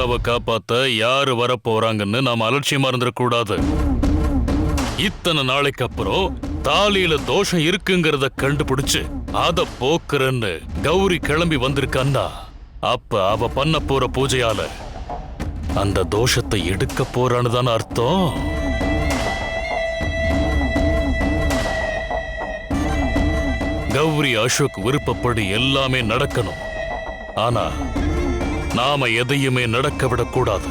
துர்காவை காப்பாத்த யாரு வரப்போறாங்கன்னு நாம அலட்சியமா இருந்துடக்கூடாது இத்தனை நாளைக்கு அப்புறம் தாலியில தோஷம் இருக்குங்கிறத கண்டுபிடிச்சு அத போக்குறன்னு கௌரி கிளம்பி வந்திருக்கான்னா அப்ப அவ பண்ண போற பூஜையால அந்த தோஷத்தை எடுக்க போறான்னு தானே அர்த்தம். கௌரி அசோக் விருப்பப்படி எல்லாமே நடக்கணும். ஆனா நாம எதையுமே நடக்க விடக்கூடாது.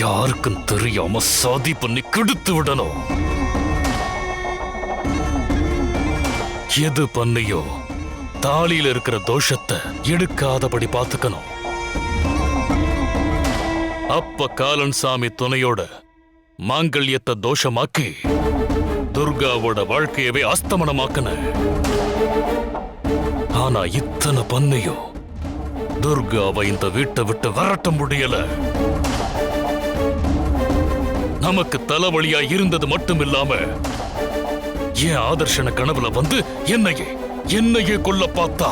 யாருக்கும் தெரியாம சாதி பண்ணி கெடுத்து விடணும். எது பண்ணியோ தாலியில இருக்கிற தோஷத்தை எடுக்காதபடி பார்த்துக்கணும். அப்ப காலன் சாமி துணையோட மாங்கல்யத்தை தோஷமாக்கி துர்காவோட வாழ்க்கையவே அஸ்தமனமாக்குன ஆனா இத்தனை பண்ணையும் துர்காவை இந்த வீட்டை விட்டு விரட்ட முடியல. நமக்கு தலைவலியா இருந்தது மட்டும் இல்லாம என் ஆதர்ஷன கனவுல வந்து என்னையே என்னையே கொல்ல பார்த்தா.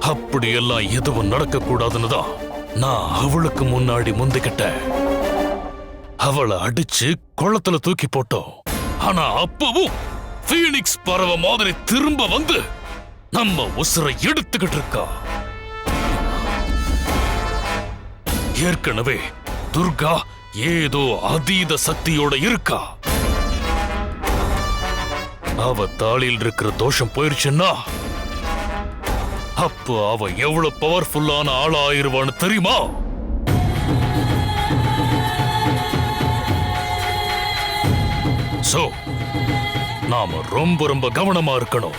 அப்படியெல்லாம் எதுவும் நடக்க தான் நான் அவளுக்கு முன்னாடி முந்திக்கிட்டேன். அவளை அடிச்சு குளத்துல தூக்கி போட்டோம். ஆனா அப்பவும் ஃபீனிக்ஸ் பறவை மாதிரி திரும்ப வந்து நம்ம உசுரை எடுத்துக்கிட்டு இருக்கா? ஏற்கனவே துர்கா ஏதோ அதீத சக்தியோட இருக்கா? அவ தாளியில் இருக்கிற தோஷம் போயிருச்சுன்னா? அப்போ அவ எவ்வளவு பவர்ஃபுல்லான ஆளா ஆயிருவான்னு தெரியுமா? சோ நாம ரொம்ப ரொம்ப கவனமா இருக்கணும்.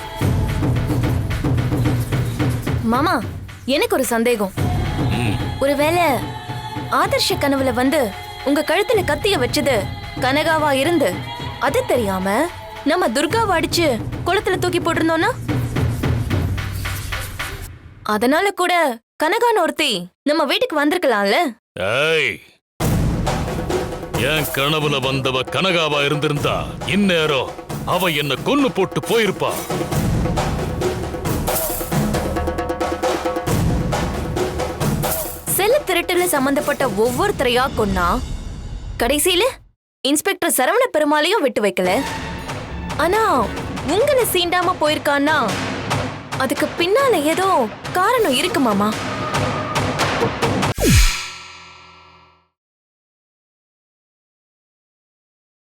மாமா எனக்கு ஒரு சந்தேகம். ஒருவேளை ஆதர்ஷ கனவுல வந்து உங்க கழுத்துல கத்திய வச்சது கனகாவா இருந்து அது தெரியாம நம்ம துர்காவை அடிச்சு குளத்துல தூக்கி போட்டிருந்தோம்னா அதனால கூட கனகான் ஒருத்தி நம்ம வீட்டுக்கு வந்திருக்கலாம்ல? ஏய் என் கனவுல வந்தவ கனகாவா இருந்திருந்தா? இந்நேரம் அவ என்ன கொன்னு போட்டு போயிருப்பா. திருட்டுல சம்பந்தப்பட்ட ஒவ்வொருத்தரையா கொன்னா? கடைசியில இன்ஸ்பெக்டர் சரவண பெருமாளையும் விட்டு வைக்கல. ஆனா உங்களை சீண்டாம போயிருக்கான்னா அதுக்கு பின்னால ஏதோ காரணம் இருக்கு மாமா.